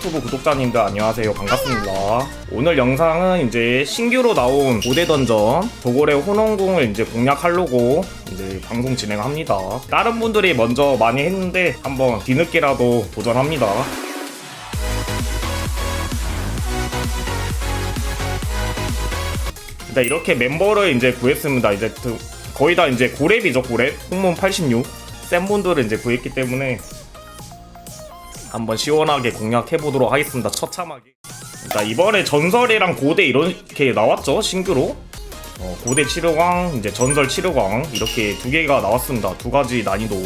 유튜브 구독자님들 안녕하세요. 반갑습니다. 오늘 영상은 이제 신규로 나온 고대 던전 도골의 혼원궁을 이제 공략하려고 이제 방송 진행합니다. 다른 분들이 먼저 많이 했는데 한번 뒤늦게라도 도전합니다. 일단 이렇게 멤버를 이제 구했습니다. 이제 그- 거의 다 이제 고렙이죠 고렙? 홍문 86 센 분들을 이제 구했기 때문에 한번 시원하게 공략해 보도록 하겠습니다. 처참하게. 자 이번에 전설이랑 고대 이렇게 나왔죠 신규로. 어, 고대 치료광 이제 전설 치료광 이렇게 두 개가 나왔습니다. 두 가지 난이도.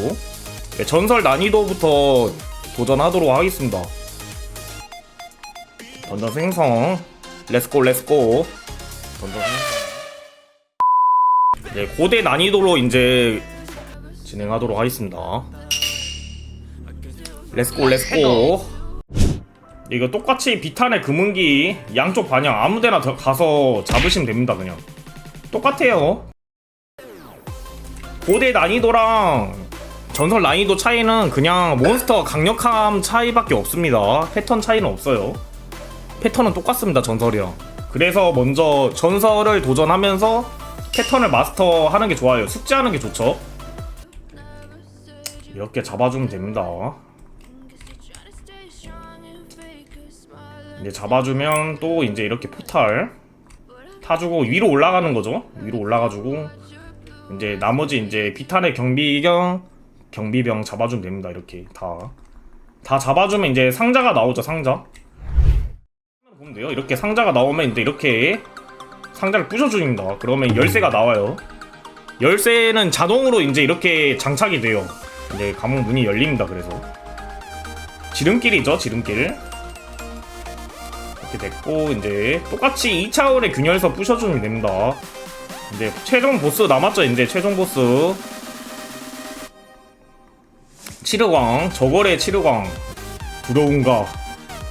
네, 전설 난이도부터 도전하도록 하겠습니다. 던전 생성. 렛츠고 렛츠고. 던전 생성. 네 고대 난이도로 이제 진행하도록 하겠습니다. 렛츠고 렛츠고 이거 똑같이 비탄의 금은기 양쪽 반영 아무데나 더- 가서 잡으시면 됩니다 그냥. 똑같아요. 고대 난이도랑 전설 난이도 차이는 그냥 몬스터 강력함 차이밖에 없습니다. 패턴 차이는 없어요. 패턴은 똑같습니다 전설이랑. 그래서 먼저 전설을 도전하면서 패턴을 마스터하는 게 좋아요. 숙제하는 게 좋죠. 이렇게 잡아주면 됩니다 이제 잡아주면 또 이제 이렇게 포탈 타주고 위로 올라가는 거죠. 위로 올라가지고 이제 나머지 이제 비탄의 경비경 경비병 잡아주면 됩니다. 이렇게 다. 다 잡아주면 이제 상자가 나오죠. 상자. 보면 돼요. 이렇게 상자가 나오면 이제 이렇게 상자를 부셔줍니다. 그러면 열쇠가 나와요. 열쇠는 자동으로 이제 이렇게 장착이 돼요. 이제 감옥 문이 열립니다. 그래서 지름길이죠. 지름길. 이렇게 됐고 이제 똑같이 2차원의 균열서 부셔주면 됩니다. 이제 최종 보스 남았죠. 이제 최종 보스 치르광 저거래 치르광 두려운가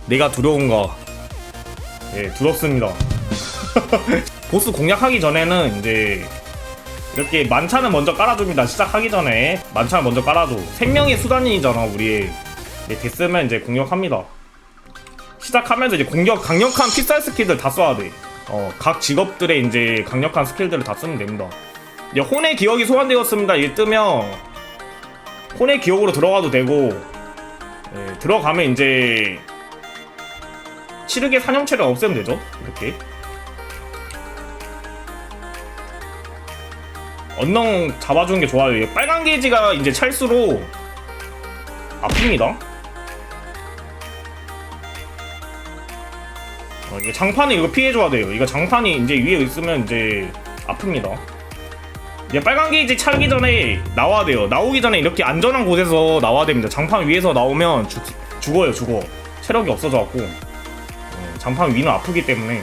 내가 두려운가 예 두렵습니다. 보스 공략하기 전에는 이제 이렇게 만찬을 먼저 깔아줍니다. 시작하기 전에 만찬을 먼저 깔아줘. 생명의 수단이잖아 우리. 네, 됐으면 이제 공략합니다. 시작하면서 이제 공격 강력한 필살 스킬들 다 써야 돼. 어, 각 직업들의 이제 강력한 스킬들을 다 쓰면 됩니다. 이제 혼의 기억이 소환되었습니다. 이 뜨면 혼의 기억으로 들어가도 되고 예, 들어가면 이제 치르게 사냥체를 없애면 되죠. 이렇게 언능 잡아주는 게 좋아요. 빨간 게이지가 이제 찰수록 아픕니다. 어, 이게 장판이 이거 피해줘야 돼요. 이거 장판이 이제 위에 있으면 이제 아픕니다. 이제 빨간 게이지 차기 전에 나와야 돼요. 나오기 전에 이렇게 안전한 곳에서 나와야 됩니다. 장판 위에서 나오면 죽, 죽어요, 죽어. 체력이 없어져갖고. 어, 장판 위는 아프기 때문에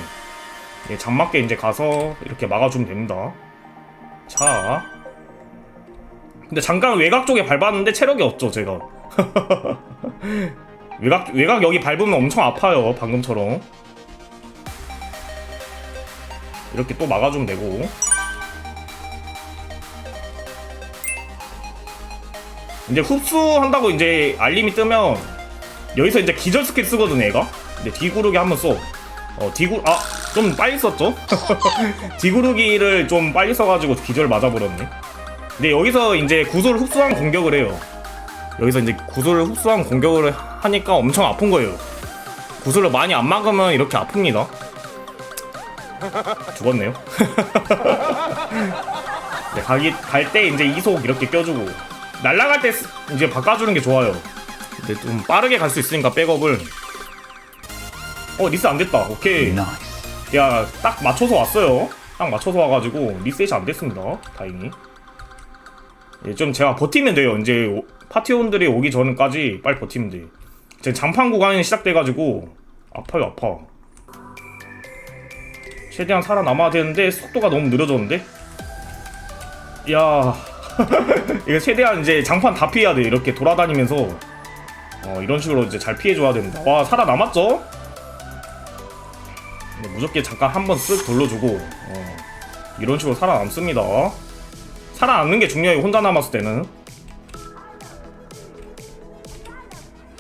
예, 장맞게 이제 가서 이렇게 막아주면 됩니다. 자. 근데 잠깐 외곽 쪽에 밟았는데 체력이 없죠, 제가. 외곽, 외곽 여기 밟으면 엄청 아파요, 방금처럼. 이렇게 또 막아주면 되고. 이제 흡수한다고 이제 알림이 뜨면 여기서 이제 기절 스킬 쓰거든 얘가. 근데 뒤구르기 한번 써 어, 뒤구 아 좀 빨리 썼죠? 뒤구르기를 좀 빨리 써가지고 기절 맞아버렸네. 근데 여기서 이제 구슬 흡수한 공격을 해요. 여기서 이제 구슬을 흡수한 공격을 하니까 엄청 아픈 거예요. 구슬을 많이 안 막으면 이렇게 아픕니다 죽었네요. 네, 가기 갈 때 이제 이속 이렇게 껴주고 날아갈 때 쓰- 이제 바꿔주는 게 좋아요. 근데 좀 빠르게 갈 수 있으니까 백업을. 어 리스 안 됐다. 오케이. 야 딱 맞춰서 왔어요. 딱 맞춰서 와가지고 리셋이 안 됐습니다. 다행히. 예, 좀 제가 버티면 돼요. 이제 오- 파티원들이 오기 전까지 빨리 버티면 돼. 지금 장판 구간이 시작돼가지고 아파요 아파. 최대한 살아남아야 되는데 속도가 너무 느려졌는데? 야. 이거 최대한 이제 장판 다 피해야 돼. 이렇게 돌아다니면서. 어 이런 식으로 이제 잘 피해줘야 됩니다. 와 살아남았죠? 네, 무섭게 잠깐 한번 쓱 돌려주고 어, 이런 식으로 살아남습니다. 살아남는 게 중요해요 혼자 남았을 때는.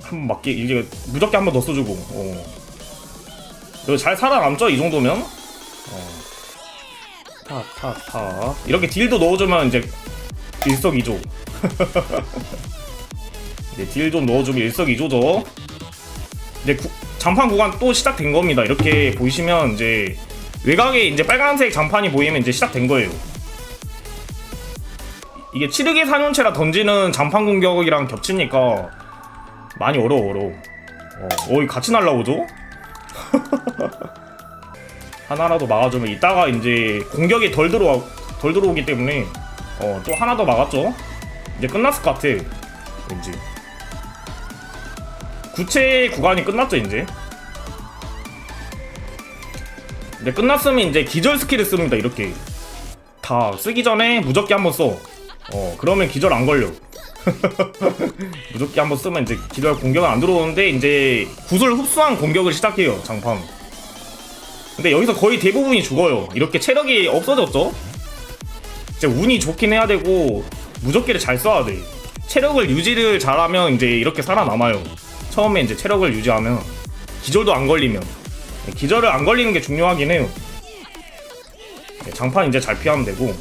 한번 맞게 이게 무적기 한번 더 써주고 어. 잘 살아남죠 이 정도면 어. 타 타 타. 이렇게 딜도 넣어주면 이제 일석이조. 이제 딜 좀 넣어주면 일석이조죠. 이제 구- 장판 구간 또 시작된 겁니다. 이렇게 보이시면 이제 외곽에 이제 빨간색 장판이 보이면 이제 시작된 거예요. 이게 치르기 사년체라 던지는 장판 공격이랑 겹치니까 많이 어려워 어려워. 어, 어이 같이 날라오죠? 하나라도 막아주면 이따가 이제 공격이 덜 들어와 덜 들어오기 때문에 어, 또 하나 더 막았죠? 이제 끝났을 것 같아 왠지 구체 구간이 끝났죠 이제 이제 끝났으면 이제 기절 스킬을 씁니다 이렇게 다 쓰기 전에 무적기 한번 써 어, 그러면 기절 안 걸려. 무적기 한번 쓰면 이제 기절 공격은 안 들어오는데 이제 구슬 흡수한 공격을 시작해요 장판. 근데 여기서 거의 대부분이 죽어요. 이렇게 체력이 없어졌죠? 이제 운이 좋긴 해야 되고 무적기를 잘 써야 돼. 체력을 유지를 잘하면 이제 이렇게 살아남아요. 처음에 이제 체력을 유지하면 기절도 안 걸리면 기절을 안 걸리는 게 중요하긴 해요. 네, 장판 이제 잘 피하면 되고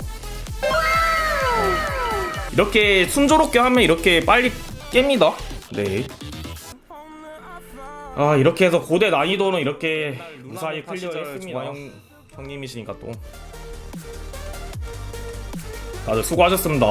이렇게 순조롭게 하면 이렇게 빨리 깹니다. 네. 아 이렇게 해서 고대 난이도는 이렇게 무사히 클리어했습니다. 형, 형님이시니까 또 다들 수고하셨습니다.